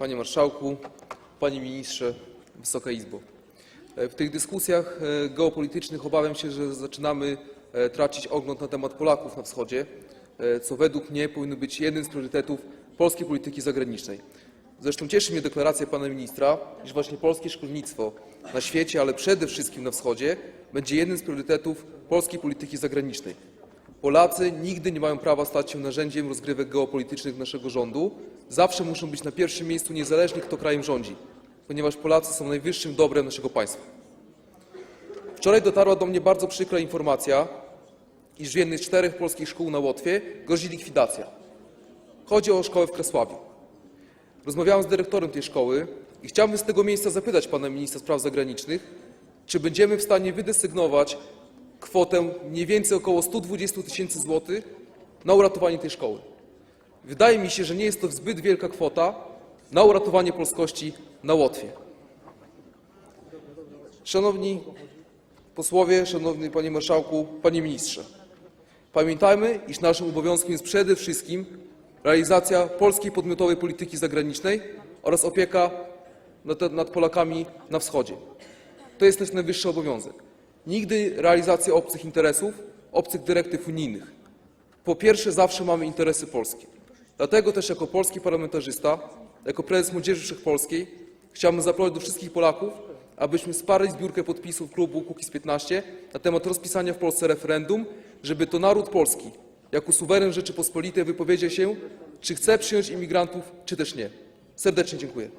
Panie Marszałku, Panie Ministrze, Wysoka Izbo. E, W tych dyskusjach e, geopolitycznych obawiam się, że zaczynamy e, tracić ogląd na temat Polaków na wschodzie, co według mnie powinno być jednym z priorytetów polskiej polityki zagranicznej. Zresztą cieszy mnie deklaracja pana ministra, iż właśnie polskie szkolnictwo na świecie, ale przede wszystkim na wschodzie, będzie jednym z priorytetów polskiej polityki zagranicznej. Polacy nigdy nie mają prawa stać się narzędziem rozgrywek geopolitycznych naszego rządu. Zawsze muszą być na pierwszym miejscu niezależnie kto krajem rządzi, ponieważ Polacy są najwyższym dobrem naszego państwa. Wczoraj dotarła do mnie bardzo przykra informacja, iż w jednej z czterech polskich szkół na Łotwie grozi likwidacja. Chodzi o szkołę w Kresławiu. Rozmawiałem z dyrektorem tej szkoły i chciałbym z tego miejsca zapytać pana ministra spraw zagranicznych, czy będziemy w stanie wydesygnować kwotę mniej więcej około 120 tysięcy złotych na uratowanie tej szkoły. Wydaje mi się, że nie jest to zbyt wielka kwota na uratowanie polskości na Łotwie. Szanowni posłowie, szanowny panie marszałku, panie ministrze. Pamiętajmy, iż naszym obowiązkiem jest przede wszystkim realizacja polskiej podmiotowej polityki zagranicznej oraz opieka nad, nad Polakami na wschodzie. To jest nasz najwyższy obowiązek. Nigdy realizacja obcych interesów, obcych dyrektyw unijnych. Po pierwsze, zawsze mamy interesy polskie. Dlatego też jako polski parlamentarzysta, jako prezes Młodzieży Wszechpolskiej chciałbym zaapelować do wszystkich Polaków, abyśmy wsparli zbiórkę podpisów klubu Kukiz15 na temat rozpisania w Polsce referendum, żeby to naród polski jako suweren Rzeczypospolitej wypowiedział się, czy chce przyjąć imigrantów, czy też nie. Serdecznie dziękuję.